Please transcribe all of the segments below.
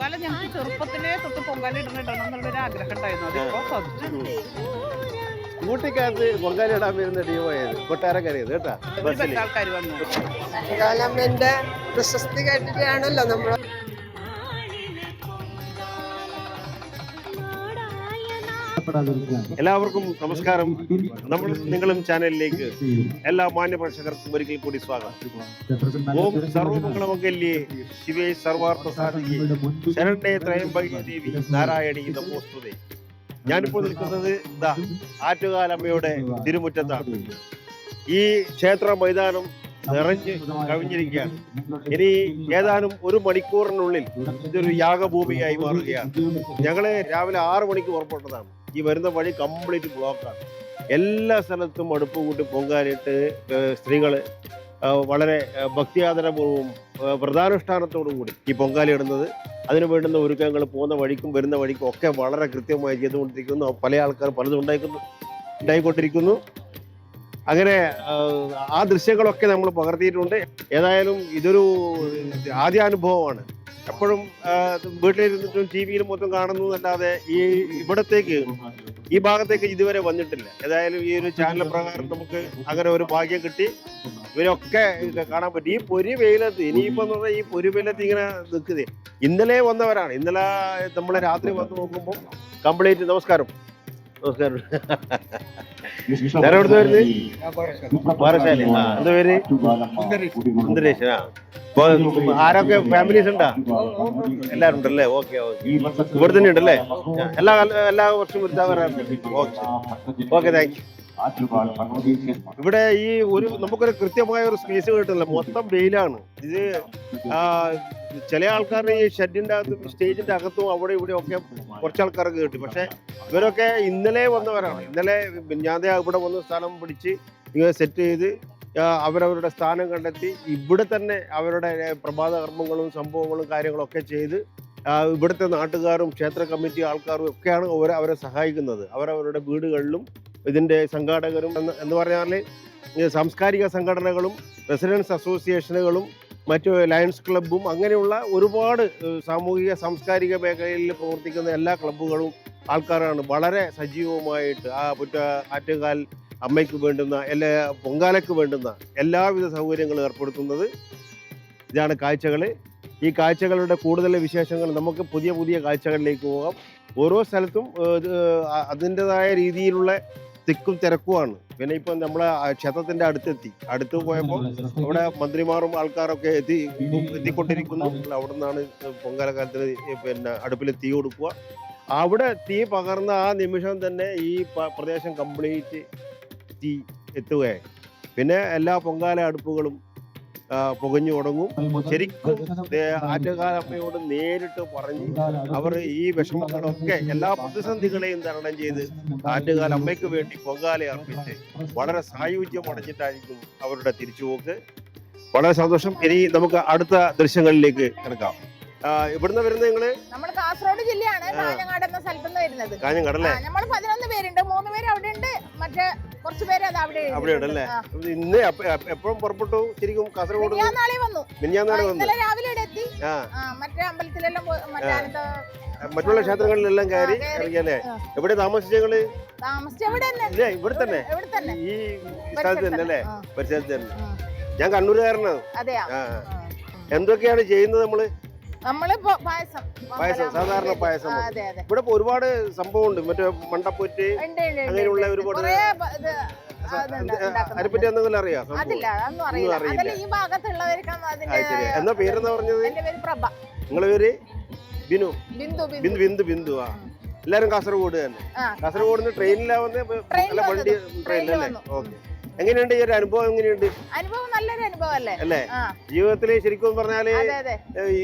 പൊങ്കാല ഞങ്ങൾക്ക് ചെറുപ്പത്തിലേ തൊട്ട് പൊങ്കാല ഇടണിടണം എന്നുള്ള ഒരു ആഗ്രഹം ഉണ്ടായിരുന്നു അതിപ്പോ സാധിച്ചു ഊട്ടിക്കകത്ത് പൊങ്കാല ഇടാൻ വരുന്ന ടീമായത് കൊട്ടാരക്കരയത് കേട്ടാ? ആൾക്കാർ വന്നു. പൊങ്കാലമ്മന്റെ പ്രശസ്തി കേട്ടിട്ടാണല്ലോ നമ്മൾ എല്ലാവർക്കും നമസ്കാരം. നമ്മൾ നിങ്ങളും ചാനലിലേക്ക് എല്ലാ മാന്യ പ്രേക്ഷകർക്കും ഒരിക്കൽ കൂടി സ്വാഗതം. ഓം സർവമംഗളമംഗല്യേ ശിവേ സർവാർത്ഥ സാധികേ ത്രയംബകേ ദേവി നാരായണി നമോസ്തുതേ ഞാനിപ്പോൾ നിൽക്കുന്നത് ഇതാ ആറ്റുകാലമ്മയുടെ തിരുമുറ്റത്താണ്. ഈ ക്ഷേത്ര മൈതാനം നിറഞ്ഞ് കവിഞ്ഞിരിക്കുകയാണ്. ഇനി ഏതാനും ഒരു മണിക്കൂറിനുള്ളിൽ ഇതൊരു യാഗഭൂമിയായി മാറുകയാണ്. ഞങ്ങൾ രാവിലെ ആറു മണിക്ക് പുറപ്പെട്ടതാണ്. ഈ വരുന്ന വഴി കംപ്ലീറ്റ് ബ്ലോക്കാണ് എല്ലാ സ്ഥലത്തും അടുപ്പ് കൂട്ടി പൊങ്കാലിട്ട് സ്ത്രീകൾ വളരെ ഭക്തിയാദരപൂർവം വ്രതാനുഷ്ഠാനത്തോടും കൂടി ഈ പൊങ്കാലി ഇടുന്നത്. അതിന് വേണ്ടുന്ന ഒരുക്കങ്ങൾ പോകുന്ന വഴിക്കും വരുന്ന വഴിക്കും ഒക്കെ വളരെ കൃത്യമായി ചെയ്തുകൊണ്ടിരിക്കുന്നു. പല ആൾക്കാർ പലതും ഉണ്ടായിക്കുന്നു ഉണ്ടായിക്കൊണ്ടിരിക്കുന്നു. അങ്ങനെ ആ ദൃശ്യങ്ങളൊക്കെ നമ്മൾ പകർത്തിയിട്ടുണ്ട്. ഏതായാലും ഇതൊരു ആദ്യാനുഭവമാണ്. എപ്പോഴും വീട്ടിലിരുന്നിട്ടും ടി വിയിലും മൊത്തം കാണുന്നു എന്നല്ലാതെ ഈ ഇവിടത്തേക്ക് ഈ ഭാഗത്തേക്ക് ഇതുവരെ വന്നിട്ടില്ല. ഏതായാലും ഈ ഒരു ചാനൽ പ്രകാരം നമുക്ക് അങ്ങനെ ഒരു ഭാഗ്യം കിട്ടി. ഇവരൊക്കെ കാണാൻ പറ്റും. ഈ പൊരി വെയിലത്ത് ഇനിയിപ്പോ പറഞ്ഞാൽ ഈ പൊരി വെയിലത്ത് ഇങ്ങനെ നിൽക്കുന്നത് ഇന്നലെ വന്നവരാണ്. ഇന്നലെ നമ്മളെ രാത്രി വന്ന് നോക്കുമ്പോൾ കംപ്ലീറ്റ് നമസ്കാരം. നമസ്കാരം എവിടുന്ന് വരുന്നത്? ആ എന്താ പേര്? സുന്ദരേശ് ആ. അപ്പൊ ആരൊക്കെ ഫാമിലീസ് ഉണ്ടാ? എല്ലാരും ഉണ്ടല്ലേ? Okay okay. ഇവിടെ തന്നെ ഉണ്ടല്ലേ എല്ലാ എല്ലാ വർഷവും വരുത്താൻ ഓക്കെ. Okay thank you. ഇവിടെ ഈ ഒരു നമുക്കൊരു കൃത്യമായ ഒരു സ്പേസ് കിട്ടില്ല മൊത്തം വെയിലാണ്. ഇത് ചില ആൾക്കാരുടെ ഈ ഷെഡിന്റെ അകത്തും സ്റ്റേജിന്റെ അകത്തും അവിടെ ഇവിടെ ഒക്കെ കുറച്ച് ആൾക്കാർക്ക് കിട്ടി. പക്ഷെ ഇവരൊക്കെ ഇന്നലെ വന്നവരാണ്. ഇന്നലെ ഞാൻ ഇവിടെ വന്ന് സ്ഥലം പിടിച്ച് ഇങ്ങനെ സെറ്റ് ചെയ്ത് അവരവരുടെ സ്ഥാനം കണ്ടെത്തി ഇവിടെ തന്നെ അവരുടെ പ്രഭാത കർമ്മങ്ങളും സംഭവങ്ങളും കാര്യങ്ങളൊക്കെ ചെയ്ത് ഇവിടുത്തെ നാട്ടുകാരും ക്ഷേത്ര കമ്മിറ്റി ആൾക്കാരും ഒക്കെയാണ് അവരെ സഹായിക്കുന്നത്. അവരവരുടെ വീടുകളിലും ഇതിന്റെ സംഘാടകരും എന്ന് എന്ന് പറഞ്ഞാൽ സാംസ്കാരിക സംഘടനകളും റെസിഡൻസ് അസോസിയേഷനുകളും മറ്റു ലയൺസ് ക്ലബ്ബും അങ്ങനെയുള്ള ഒരുപാട് സാമൂഹിക സാംസ്കാരിക മേഖലയിൽ പ്രവർത്തിക്കുന്ന എല്ലാ ക്ലബ്ബുകളും ആൾക്കാരാണ്. വളരെ സജീവമായിട്ട് ആ പുറ്റ ആറ്റുകാൽ അമ്മയ്ക്ക് വേണ്ടുന്ന എല്ലാ പൊങ്കാലയ്ക്ക് വേണ്ടുന്ന എല്ലാവിധ സൗകര്യങ്ങളും ഏർപ്പെടുത്തുന്നത് ഇതാണ് കാഴ്ചകൾ ഈ കാഴ്ചകളുടെ കൂടുതൽ വിശേഷങ്ങൾ നമുക്ക് പുതിയ പുതിയ കാഴ്ചകളിലേക്ക് പോകാം. ഓരോ സ്ഥലത്തും അതിന്റെതായ രീതിയിലുള്ള തിക്കും തിരക്കുമാണ്. പിന്നെ ഇപ്പം നമ്മളെ ക്ഷേത്രത്തിന്റെ അടുത്തെത്തി. അടുത്ത് പോയപ്പോൾ അവിടെ മന്ത്രിമാരും ആൾക്കാരൊക്കെ എത്തി എത്തിക്കൊണ്ടിരിക്കുന്നു. അവിടെ നിന്നാണ് പൊങ്കാലക്കാലത്തിന് പിന്നെ അടുപ്പിൽ തീ കൊടുക്കുക. അവിടെ തീ പകർന്ന ആ നിമിഷം തന്നെ ഈ പ്രദേശം കംപ്ലീറ്റ് തീ എത്തുകയായി. പിന്നെ എല്ലാ പൊങ്കാല അടുപ്പുകളും പുകഞ്ഞു തുടങ്ങും. ശരിക്കും ആറ്റുകാലമ്മയോട് നേരിട്ട് പറഞ്ഞ് അവർ ഈ വിഷമങ്ങളൊക്കെ എല്ലാ പ്രതിസന്ധികളെയും തരണം ചെയ്ത് ആറ്റുകാലമ്മയ്ക്ക് വേണ്ടി പൊങ്കാല അർപ്പിച്ച് വളരെ സായുജ്യം അടഞ്ഞിട്ടായിരിക്കും അവരുടെ തിരിച്ചുപോക്ക്. വളരെ സന്തോഷം. ഇനി നമുക്ക് അടുത്ത ദൃശ്യങ്ങളിലേക്ക് കിടക്കാം. ഇവിടുന്ന് വരുന്നത് നിങ്ങൾ? നമ്മൾ കാസർഗോഡ് ജില്ലയാണ്. കാഞ്ഞങ്ങാട് എന്ന സ്ഥലത്ത് നിന്ന് വരുന്നത് കാഞ്ഞങ്ങടല്ലേ നമ്മൾ പതിനൊന്ന് പേരുണ്ട് മൂന്ന് പേര് അവിടെ ഉണ്ട് മറ്റേ കുറച്ച് പേര് അത് അവിടെ അവിടെ ഉണ്ടല്ലേ ഇന്ന് എപ്പോഴും പുറപ്പെട്ടു ശരിക്കും കാസർഗോഡ്? ഞാൻ നാളെ വന്നു. ആ, മിനിഞ്ഞാന്നാണ് വന്നത് ഇന്നലെ രാവിലെ ഇവിടെ എത്തി. മറ്റേ അമ്പലത്തിലെല്ലാം മറ്റുള്ള ക്ഷേത്രങ്ങളിലെല്ലാം കയറി. ഇറങ്ങിയല്ലേ. എവിടെ താമസിച്ച ഞങ്ങൾ ഇവിടെ തന്നെ. ഈ സ്ഥലത്ത് തന്നെ അല്ലേ? പരിസരത്ത് തന്നെ. ഞാൻ കണ്ണൂരുകാരനാണ്. എന്തൊക്കെയാണ് ചെയ്യുന്നത് നമ്മൾ? നമ്മൾ പായസം പായസം, സാധാരണ പായസം. ഇവിടെ ഒരുപാട് സംഭവമുണ്ട്. മറ്റേ മണ്ടപ്പൊറ്റ് ഉണ്ട്, മറ്റേ ഉണ്ട്, അങ്ങനെയുള്ള. ഒരുപാട് അതിനെപ്പറ്റി എന്തെങ്കിലും അറിയാം? എന്നാ പറഞ്ഞത്? പേര് പ്രഭ. നിങ്ങളെ പേര്? ബിനു. ബിന്ദു ബിന്ദു. ആ. എല്ലാരും കാസർഗോഡ് തന്നെ. ആ. കാസർഗോഡ് നിന്ന് ട്രെയിനിലാവുന്ന വണ്ടി വന്നു. ഓക്കെ. എങ്ങനെയുണ്ട് ഈ ഒരു അനുഭവം? എങ്ങനെയുണ്ട്? അനുഭവം നല്ലൊരു അനുഭവമല്ലേ? അല്ലേ? ജീവിതത്തിൽ ശരിക്കും പറഞ്ഞാൽ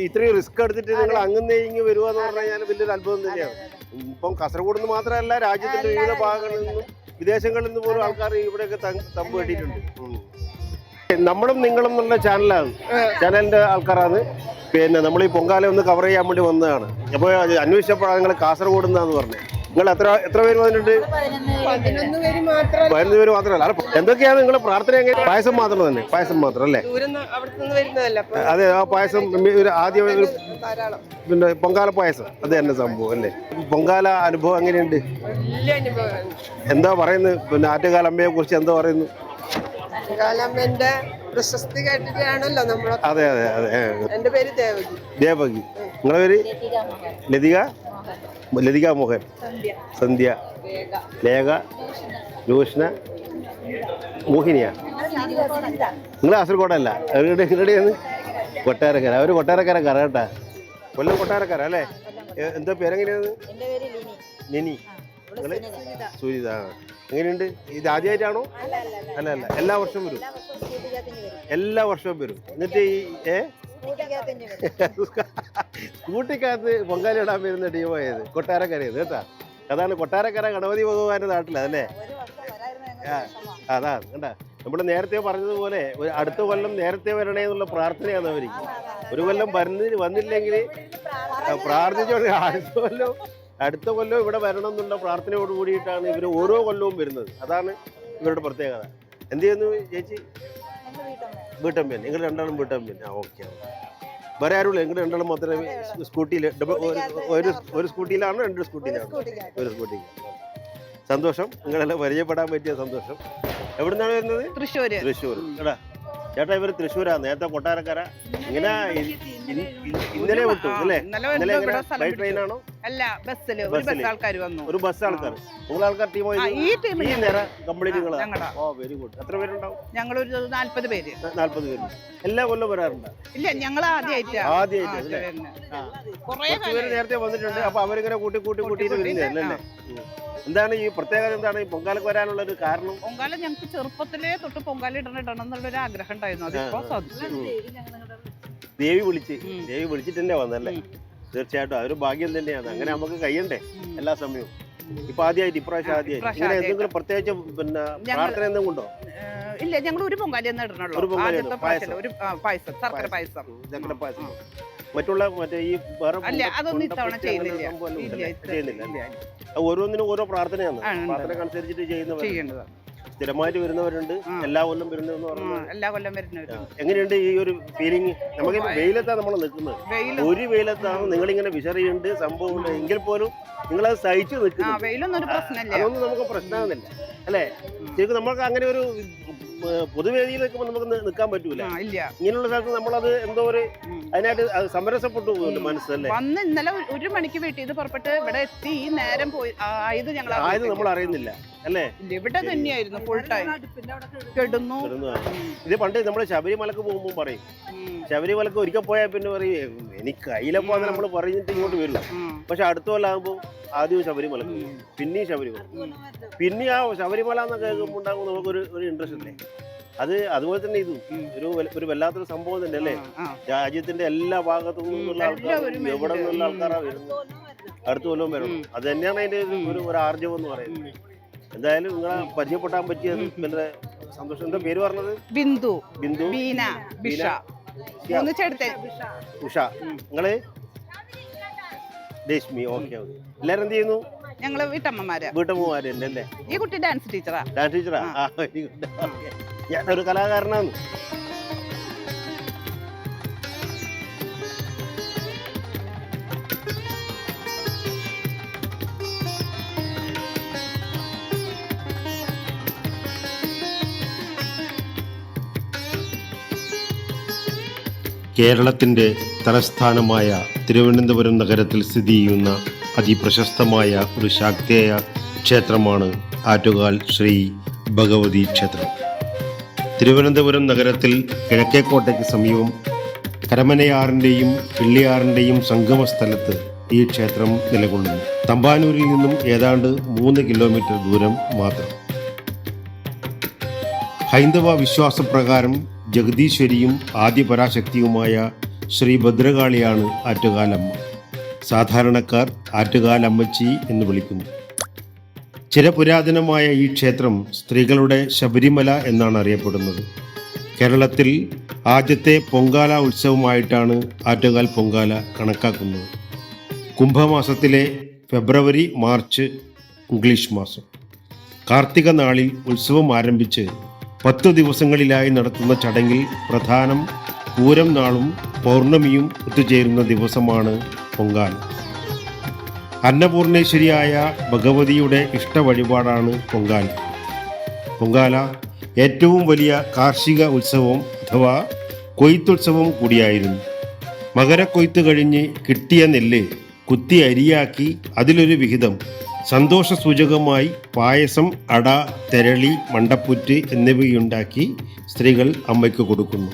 ഇത്രയും റിസ്ക് എടുത്തിട്ട് നിങ്ങൾ. അങ്ങനെ ഇങ്ങ് വരുക എന്ന് പറഞ്ഞാൽ പറഞ്ഞു കഴിഞ്ഞാൽ വലിയൊരു അതെ, തന്നെയാണ്. ഇപ്പം കാസർഗോഡ് നിന്ന് മാത്രമല്ല രാജ്യത്തിന്റെ വിവിധ ഭാഗങ്ങളിൽ നിന്നും വിദേശങ്ങളിൽ നിന്ന് പോലും ആൾക്കാർ ഇവിടെയൊക്കെ തമ്പ് കെട്ടിയിട്ടുണ്ട്. നമ്മളും നിങ്ങളും എന്നുള്ള ചാനലാണ്. ചാനലിന്റെ ആൾക്കാരാണ്. പിന്നെ നമ്മൾ ഈ പൊങ്കാല ഒന്ന് കവർ ചെയ്യാൻ വേണ്ടി വന്നതാണ്. അപ്പോൾ അന്വേഷിച്ചപ്പോഴാണ് നിങ്ങൾ കാസർഗോഡ് നിന്നാന്ന് പറഞ്ഞത്. നിങ്ങൾ എത്ര എത്ര പേര് വന്നിട്ടുണ്ട്? പതിനൊന്ന് പേര് മാത്രമല്ല. അല്ല എന്തൊക്കെയാണ് നിങ്ങളെ പ്രാർത്ഥന എങ്ങനെ? പായസം മാത്രം തന്നെ പായസം മാത്രം അല്ലേ? അതെ ആ പായസം ഒരു ആദ്യം ഒരു പിന്നെ പൊങ്കാല പായസം അത് തന്നെ സംഭവം അല്ലേ? പൊങ്കാല അനുഭവം എങ്ങനെയുണ്ട്? എന്താ പറയുന്നത്? പിന്നെ ആറ്റുകാലമ്മയെ കുറിച്ച് എന്താ പറയുന്നു കാലമ്മന്റെ പ്രശസ്തി കേട്ടിട്ടാണല്ലോ നമ്മളെ അതെ അതെ അതെ. എന്റെ പേര് ദേവകി. ദേവകി. നിങ്ങളെ പേര്? ലതിക? ലതിക മോഹൻ. സന്ധ്യ. ലേഖ ലൂഷ്ണ മോഹിനിയ. നിങ്ങൾ കാസർഗോഡല്ല. എവിടെ എവിടെയാണ് കൊട്ടാരക്കര. അവർ കൊട്ടാരക്കരക്കാര കേട്ടാ. കൊല്ലം കൊട്ടാരക്കര അല്ലേ? എന്താ പേരെങ്ങനെയാണ് നിനി സുരിത. എങ്ങനെയുണ്ട്? ഇത് ആദ്യമായിട്ടാണോ? അല്ല അല്ല എല്ലാ വർഷവും വരും. എല്ലാ വർഷവും വരും. എന്നിട്ട് ഈ ഏ? സ്കൂട്ടിക്കകത്ത് പൊങ്കാല ഇടാൻ വരുന്ന ടീമായത് കൊട്ടാരക്കരയത് കേട്ടാ. അതാണ് കൊട്ടാരക്കര ഗണപതി ഭഗവാന്റെ നാട്ടിലതല്ലേ അതല്ലേ? അതാ കണ്ടാ? നമ്മൾ നേരത്തെ പറഞ്ഞതുപോലെ ഒരു അടുത്ത കൊല്ലം നേരത്തെ വരണേ എന്നുള്ള പ്രാർത്ഥനയാണ് അവർക്ക് ഒരു കൊല്ലം വരുന്നതിന് വന്നില്ലെങ്കിൽ പ്രാർത്ഥിച്ചോണ്ട് അടുത്ത കൊല്ലം അടുത്ത കൊല്ലം ഇവിടെ വരണം എന്നുള്ള പ്രാർത്ഥനയോട് കൂടിയിട്ടാണ് ഇവർ ഓരോ കൊല്ലവും വരുന്നത്. അതാണ് ഇവരുടെ പ്രത്യേകത. എന്ത് ചെയ്യുന്നു ചേച്ചി? വീട്ടമ്മ നിങ്ങൾ രണ്ടാളും വീട്ടമ്മ ആ ഓക്കെ. വേറെ ആരുമില്ല. എങ്ങനെ രണ്ടാളും മാത്രമേ സ്കൂട്ടിയിൽ ഒരു ഒരു സ്കൂട്ടിയിലാണോ രണ്ട് സ്കൂട്ടിയിലാണ്. ഒരു സ്കൂട്ടി സന്തോഷം. നിങ്ങളെല്ലാം പരിചയപ്പെടാൻ പറ്റിയ സന്തോഷം. എവിടുന്നാണ് വരുന്നത്? തൃശ്ശൂർ തൃശ്ശൂർ എടാ ചേട്ടാ ഇവർ തൃശ്ശൂരാ. നേരത്തെ കൊട്ടാരക്കര. ഇങ്ങനെ ഇന്നലെ വിട്ടു അല്ലേ? ഇന്നലെ ബൈ ട്രെയിനാണോ അല്ല ബസ്സിൽ. ഒരു ബസ് ആൾക്കാർ വന്നു. ഒരു ബസ് ആൾക്കാർ നിങ്ങൾ ആൾക്കാർ ടീം ഈ ടീം ഈ നേരം കംപ്ലീറ്റ് നിങ്ങളാ ഓ വെരി ഗുഡ് എത്ര പേരുണ്ടാവും? ഞങ്ങൾ ഒരു നാല്പത് പേര്. നാല്പത് പേര് എല്ലാ കൊല്ലം വരാറുണ്ട്. ഇല്ല ഞങ്ങൾ ആദ്യമായിട്ടാ ആദ്യമായിട്ട് പേര് നേരത്തെ വന്നിട്ടുണ്ട്. അപ്പൊ അവരിങ്ങനെ കൂട്ടി കൂട്ടി കൂട്ടിയിട്ട് കൂട്ടി. വരുന്നതല്ലേ? അല്ലേ എന്താണ് ഈ പ്രത്യേകത? എന്താണ് ഈ പൊങ്കാലക്ക് വരാനുള്ള ഒരു കാരണം? പൊങ്കാല ഞങ്ങൾക്ക് ചെറുപ്പത്തിലേ തൊട്ട് പൊങ്കാല ഇടണം ഇടണം എന്നുള്ള ഒരു ആഗ്രഹം ഉണ്ടായിരുന്നു. അതിപ്പോ സാധിച്ചു. ദേവി വിളിച്ച്. ദേവി വിളിച്ചിട്ട് തന്നെ വന്നല്ലേ തീർച്ചയായിട്ടും. അതൊരു ഭാഗ്യം തന്നെയാണ്. അങ്ങനെ നമുക്ക് കഴിയണ്ടേ എല്ലാ സമയവും. ഇപ്പൊ ആദ്യമായിട്ട് ഇപ്രാവശ്യം ആദ്യമായിട്ട്. ഇങ്ങനെ. എന്തെങ്കിലും പ്രത്യേകിച്ച് പിന്നെ പ്രാർത്ഥന എന്തെങ്കിലും ഉണ്ടോ? ഇല്ല ഞങ്ങൾ ഒരു പൊങ്കാലി തന്നെ ഇടണുള്ളൂ. ഒരു ഒരു പായസം ശർക്കര പായസം. ചക്കര പായസം. മറ്റുള്ള മറ്റേ ഈ വേറെ അല്ല, അതൊന്നും ഇത്തവണ ചെയ്യുന്നില്ല. ചെയ്യുന്നില്ല ഓരോന്നിനും ഓരോ പ്രാർത്ഥനയാണ്. പ്രാർത്ഥനക്കനുസരിച്ചിട്ട് ഉണ്ട്. സ്ഥിരമായിട്ട് വരുന്നവരുണ്ട്. എല്ലാ കൊല്ലം വരുന്നതെന്ന് പറഞ്ഞാൽ എല്ലാ കൊല്ലം വരുന്നവര് എങ്ങനെയുണ്ട് ഈ ഒരു ഫീലിംഗ് നമുക്ക് വെയിലത്താണ് നമ്മൾ നിൽക്കുന്നത്. ഒരു വെയിലത്താണ് നിങ്ങൾ ഇങ്ങനെ വിശറിയുണ്ട് സംഭവമുണ്ട്. എങ്കിൽ പോലും നിങ്ങൾ അത് സഹിച്ചു നിൽക്കുന്നു. അതൊന്നും നമുക്ക് പ്രശ്നമാകുന്നില്ല അല്ലേ? ശരിക്കും നമ്മൾക്ക് അങ്ങനെ ഒരു പൊതുവേദിയിൽ നിൽക്കുമ്പോൾ നമുക്ക് നിൽക്കാൻ പറ്റൂല. ഇല്ല. ഇങ്ങനെയുള്ള സ്ഥലത്ത് നമ്മളത് എന്തോ ഒരു. അതിനായിട്ട് സമരസപ്പെട്ടു പോകുമല്ലോ. മനസ്സല്ലേ വന്ന് ഇന്നലെ ഒരു- ഒരു മണിക്ക് വീട്ടിൽ നിന്ന് പുറപ്പെട്ട് ഇവിടെ എത്തി ഈ നേരം പോയി ആയത് ഞങ്ങൾ ആയത് നമ്മൾ അറിയുന്നില്ല. അല്ലേ? ഇവിടെ തന്നെയായിരുന്നു ഫുൾ ടൈം കെടുന്നു. ഇത് പണ്ട് നമ്മൾ ശബരിമലക്ക് പോകുമ്പോൾ പറയും. ശബരിമലക്ക് ഒരിക്കൽ പോയാൽ പിന്നെ പറയും എനിക്ക് കയ്യിലപ്പോ നമ്മൾ പറഞ്ഞിട്ട് ഇങ്ങോട്ട് വരില്ല. പക്ഷെ അടുത്ത കൊല്ലം കൊല്ലാകുമ്പോൾ ആദ്യം ശബരിമലക്ക്. പിന്നെയും ശബരിമല. പിന്നെ ആ ശബരിമല എന്നൊക്കെ കേൾക്കുമ്പോൾ ഉണ്ടാകുമ്പോൾ നമുക്കൊരു ഒരു ഇൻട്രസ്റ്റ് അല്ലേ അത് അതുപോലെ തന്നെ ഇതും. ഒരു ഒരു വല്ലാത്തൊരു സംഭവം തന്നെ അല്ലേ. രാജ്യത്തിന്റെ എല്ലാ ഭാഗത്തു നിന്നുള്ള ആൾക്കാർ എവിടെ നിന്നുള്ള ആൾക്കാരാണ് ആൾക്കാരാ വരുന്നത്? അടുത്ത കൊല്ലം വരണം. അത് തന്നെയാണ് അതിന്റെ ഒരു- ഒരു ഒരു ആർജവം എന്ന് പറയുന്നത്. എന്തായാലും നിങ്ങളെ പരിചയപ്പെട്ടാൻ പറ്റിയത് വളരെ സന്തോഷം. എന്താ പേര് പറഞ്ഞത്? ബിന്ദു. ബിന്ദു. ബീന. ബിഷ. മൂന്ന് ഉഷ. നിങ്ങൾ? രശ്മി. ഓക്കെ എല്ലാരും എന്ത് ചെയ്യുന്നു? ഞങ്ങൾ വീട്ടമ്മമാരാ. വീട്ടമ്മമാര് തന്നെ അല്ലേ? ഈ കുട്ടി ഡാൻസ് ടീച്ചറാ. Dance teacher? ഞാനൊരു കലാകാരനാണ്. കേരളത്തിന്റെ തലസ്ഥാനമായ തിരുവനന്തപുരം നഗരത്തിൽ സ്ഥിതി ചെയ്യുന്ന അതിപ്രശസ്തമായ ഒരു ശാക്തേയ ക്ഷേത്രമാണ് ആറ്റുകാൽ ശ്രീ ഭഗവതി ക്ഷേത്രം. തിരുവനന്തപുരം നഗരത്തിൽ കിഴക്കേക്കോട്ടയ്ക്ക് സമീപം കരമനയാറിന്റെയും പിള്ളിയാറിന്റെയും സംഗമ സ്ഥലത്ത് ഈ ക്ഷേത്രം നിലകൊള്ളുന്നു. തമ്പാനൂരിൽ നിന്നും ഏതാണ്ട് മൂന്ന് കിലോമീറ്റർ ദൂരം മാത്രം. ഹൈന്ദവ വിശ്വാസപ്രകാരം ജഗദീശ്വരിയും ആദ്യ പരാശക്തിയുമായ ശ്രീ ഭദ്രകാളിയാണ് ആറ്റുകാലമ്മ. സാധാരണക്കാർ ആറ്റുകാലമ്മച്ചി എന്ന് വിളിക്കുന്നു. ചില പുരാതനമായ ഈ ക്ഷേത്രം സ്ത്രീകളുടെ ശബരിമല എന്നാണ് അറിയപ്പെടുന്നത്. കേരളത്തിൽ ആദ്യത്തെ പൊങ്കാല ഉത്സവമായിട്ടാണ് ആറ്റുകാൽ പൊങ്കാല കണക്കാക്കുന്നത്. കുംഭമാസത്തിലെ ഫെബ്രുവരി മാർച്ച് ഇംഗ്ലീഷ് മാസം. കാർത്തിക നാളിൽ ഉത്സവം ആരംഭിച്ച് പത്തു ദിവസങ്ങളിലായി നടത്തുന്ന ചടങ്ങിൽ പ്രധാനം പൂരം നാളും പൗർണമിയും ഒത്തുചേരുന്ന ദിവസമാണ് പൊങ്കാല. അന്നപൂർണേശ്വരിയായ ഭഗവതിയുടെ ഇഷ്ട വഴിപാടാണ് പൊങ്കാല. പൊങ്കാല ഏറ്റവും വലിയ കാർഷിക ഉത്സവം അഥവാ കൊയ്ത്തുത്സവം കൂടിയായിരുന്നു. മകരക്കൊയ്ത്ത് കഴിഞ്ഞ് കിട്ടിയ നെല്ല് കുത്തി അരിയാക്കി അതിലൊരു വിഹിതം സന്തോഷ സൂചകമായി പായസം അട തെരളി മണ്ടപ്പുറ്റ് എന്നിവയുണ്ടാക്കി സ്ത്രീകൾ അമ്മയ്ക്ക് കൊടുക്കുന്നു.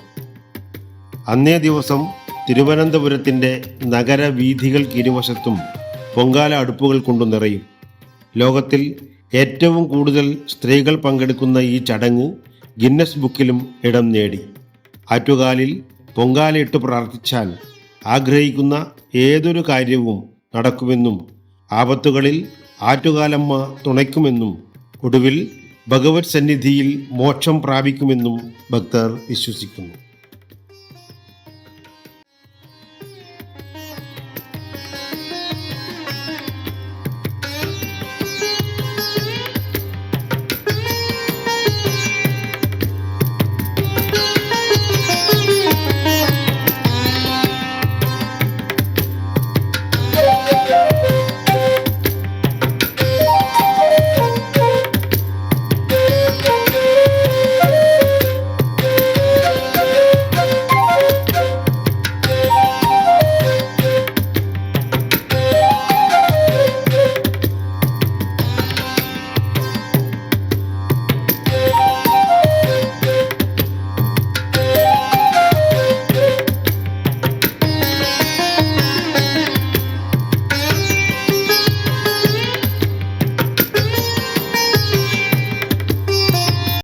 അന്നേ ദിവസം തിരുവനന്തപുരത്തിന്റെ നഗരവീഥികൾക്ക് ഇരുവശത്തും പൊങ്കാല അടുപ്പുകൾ കൊണ്ടു നിറയും. ലോകത്തിൽ ഏറ്റവും കൂടുതൽ സ്ത്രീകൾ പങ്കെടുക്കുന്ന ഈ ചടങ്ങ് ഗിന്നസ് ബുക്കിലും ഇടം നേടി. ആറ്റുകാലിൽ പൊങ്കാലയിട്ട് പ്രാർത്ഥിച്ചാൽ ആഗ്രഹിക്കുന്ന ഏതൊരു കാര്യവും നടക്കുമെന്നും ആപത്തുകളിൽ ആറ്റുകാലമ്മ തുണയ്ക്കുമെന്നും ഒടുവിൽ ഭഗവത് സന്നിധിയിൽ മോക്ഷം പ്രാപിക്കുമെന്നും ഭക്തർ വിശ്വസിക്കുന്നു.